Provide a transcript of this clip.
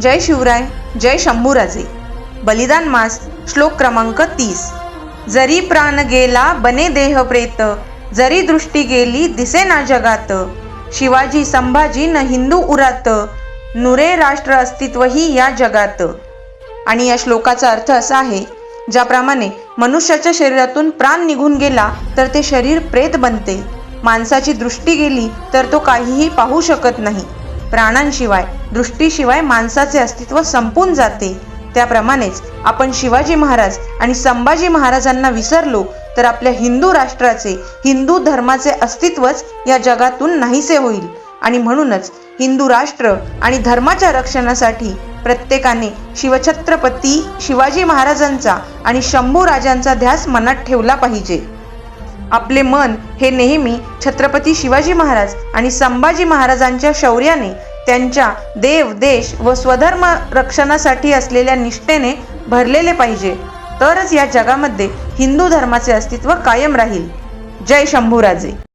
जय शिवराय जय शंभूराजे. बलिदान मास श्लोक क्रमांक तीस. जरी प्राण गेला बने देह प्रेत. जरी दृष्टी गेली दिसे ना जगात. शिवाजी संभाजी न हिंदू उरात. नुरे राष्ट्र अस्तित्वही या जगात. आणि या श्लोकाचा अर्थ असा आहे ज्याप्रमाणे मनुष्याच्या शरीरातून प्राण निघून गेला तर ते शरीर प्रेत बनते. माणसाची दृष्टी गेली तर तो काहीही पाहू शकत नाही. प्राणांशिवाय दृष्टीशिवाय माणसाचे अस्तित्व संपून जाते. त्याप्रमाणेच आपण शिवाजी महाराज आणि संभाजी महाराजांना विसरलो तर आपल्या हिंदू राष्ट्राचे हिंदू धर्माचे अस्तित्वच या जगातून नाहीसे होईल. आणि म्हणूनच हिंदू राष्ट्र आणि धर्माच्या रक्षणासाठी प्रत्येकाने शिवछत्रपती शिवाजी महाराजांचा आणि शंभू राजांचा ध्यास मनात ठेवला पाहिजे. आपले मन हे नेहमी छत्रपती शिवाजी महाराज आणि संभाजी महाराजांच्या शौर्याने त्यांच्या देव देश व स्वधर्म रक्षणासाठी असलेल्या निष्ठेने भरलेले पाहिजे. तरच या जगामध्ये हिंदू धर्माचे अस्तित्व कायम राहील. जय शंभूराजे.